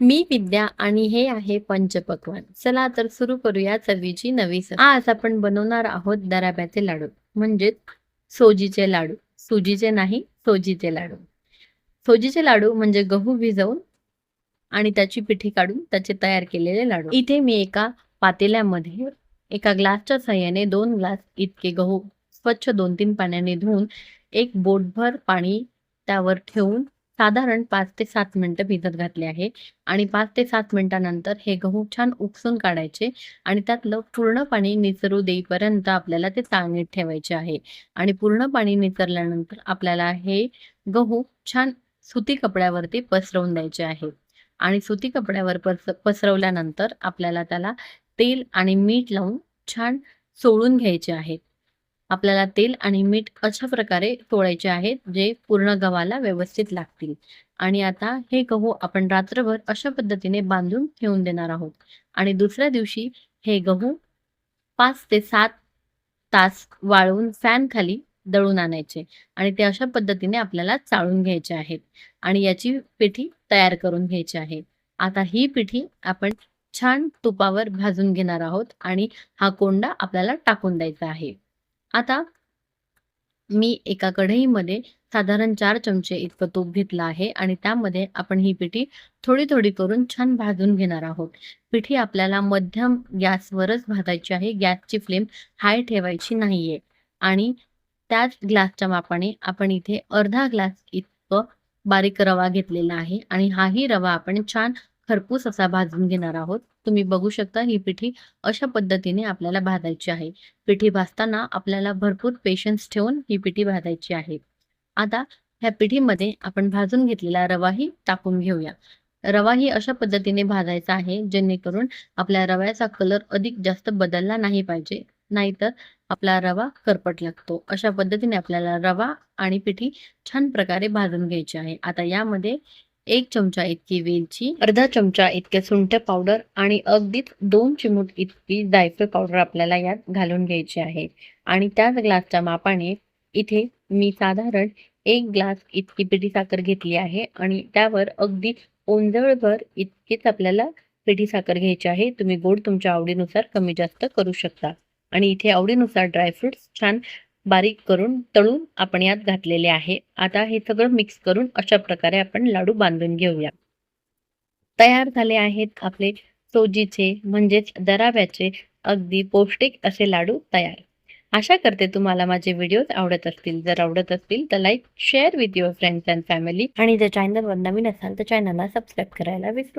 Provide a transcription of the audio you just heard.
मी विद्या आणि हे आहे पंचपक्वान. चला तर सुरू करूया चवीची नवी सर. आज आपण बनवणार आहोत दराब्याचे लाडू म्हणजेच सोजीचे लाडू. सुजीचे नाही सोजीचे लाडू. सोजीचे लाडू म्हणजे गहू भिजवून आणि त्याची पिठी काढून त्याचे तयार केलेले लाडू. इथे मी एका पातेल्यामध्ये एका ग्लासच्या सहाय्याने दोन ग्लास इतके गहू स्वच्छ दोन तीन पाण्याने धुवून एक बोटभर पाणी त्यावर ठेवून साधारण पाच ते सात मिनटं भिजत घातले आहे. आणि पाच ते सात मिनिटानंतर हे गहू छान उपसून काढायचे आणि त्यातलं पूर्ण पाणी निचरू देईपर्यंत आपल्याला ते चाळणीत ठेवायचे आहे. आणि पूर्ण पाणी निचरल्यानंतर आपल्याला हे गहू छान सुती कपड्यावरती पसरवून द्यायचे आहे. आणि सुती कपड्यावर पस पसरवल्यानंतर आपल्याला त्याला तेल आणि मीठ लावून छान सोडून घ्यायचे आहे. आपल्याला तेल आणि मीठ अशा प्रकारे सोडायचे आहेत जे पूर्ण गव्हाला व्यवस्थित लागतील. आणि आता हे गहू आपण रात्रभर अशा पद्धतीने बांधून ठेवून देणार आहोत. आणि दुसऱ्या दिवशी हे गहू पाच ते सात तास वाळवून फॅन खाली दळून आणायचे आणि ते अशा पद्धतीने आपल्याला चाळून घ्यायचे आहेत. आणि याची पिठी तयार करून घ्यायची आहे. आता ही पिठी आपण छान तुपावर भाजून घेणार आहोत आणि हा कोंडा आपल्याला टाकून द्यायचा आहे. आता मी एका कढईमध्ये साधारण चार चमचे इतकं तूप घेतलं आहे आणि त्यामध्ये आपण ही पिठी थोडी थोडी करून छान भाजून घेणार आहोत. पिठी आपल्याला मध्यम गॅसवरच भाजायची आहे. गॅसची फ्लेम हाय ठेवायची नाहीये. आणि त्याच ग्लासच्या मापाने आपण इथे अर्धा ग्लास इतकं बारीक रवा घेतलेला आहे आणि हाही रवा आपण छान खरपूस असा भाजून घेणार आहोत. तुम्ही बघू शकता ही पिठी अशा पद्धतीने आपल्याला भाजायची आहे. पिठी भाजताना आपल्याला भरपूर पेशन्स ठेवून ही पिठी भाजायची आहे. आता ह्या पिठीमध्ये आपण भाजून घेतलेला रवाही टाकून घेऊया. रवाही अशा पद्धतीने भाजायचा आहे जेणेकरून आपल्या रव्याचा कलर अधिक जास्त बदलला नाही पाहिजे नाहीतर आपला रवा करपट लागतो. अशा पद्धतीने आपल्याला रवा आणि पिठी छान प्रकारे भाजून घ्यायची आहे. आता यामध्ये एक चमचा इतकी वेलची अर्धा चमचा इतके सुंठ पावडर आणि अगदीच दोन चिमूट इतकी जायफळ पावडर आपल्याला यात घालून घ्यायची आहे. आणि त्याच ग्लासच्या मापाने इथे मी साधारण एक ग्लास इतकी पिठी साखर घेतली आहे आणि त्यावर अगदी ओंजळभर इतकीच आपल्याला पिठी साखर घ्यायची आहे. तुम्ही गोड तुमच्या आवडीनुसार कमी जास्त करू शकता. आणि इथे आवडीनुसार ड्रायफ्रुट्स छान बारीक करून तळून आपण यात घातलेले आहे. आता हे सगळं मिक्स करून अशा प्रकारे आपण लाडू बांधून घेऊया. तयार झाले आहेत आपले सोजीचे म्हणजेच दराव्याचे अगदी पौष्टिक असे लाडू तयार. आशा करते तुम्हाला माझे व्हिडिओज आवडत असतील. जर आवडत असतील तर like share with your friends and family आणि जर चॅनलवर नवीन असाल तर चॅनलला सबस्क्राईब करायला विसरू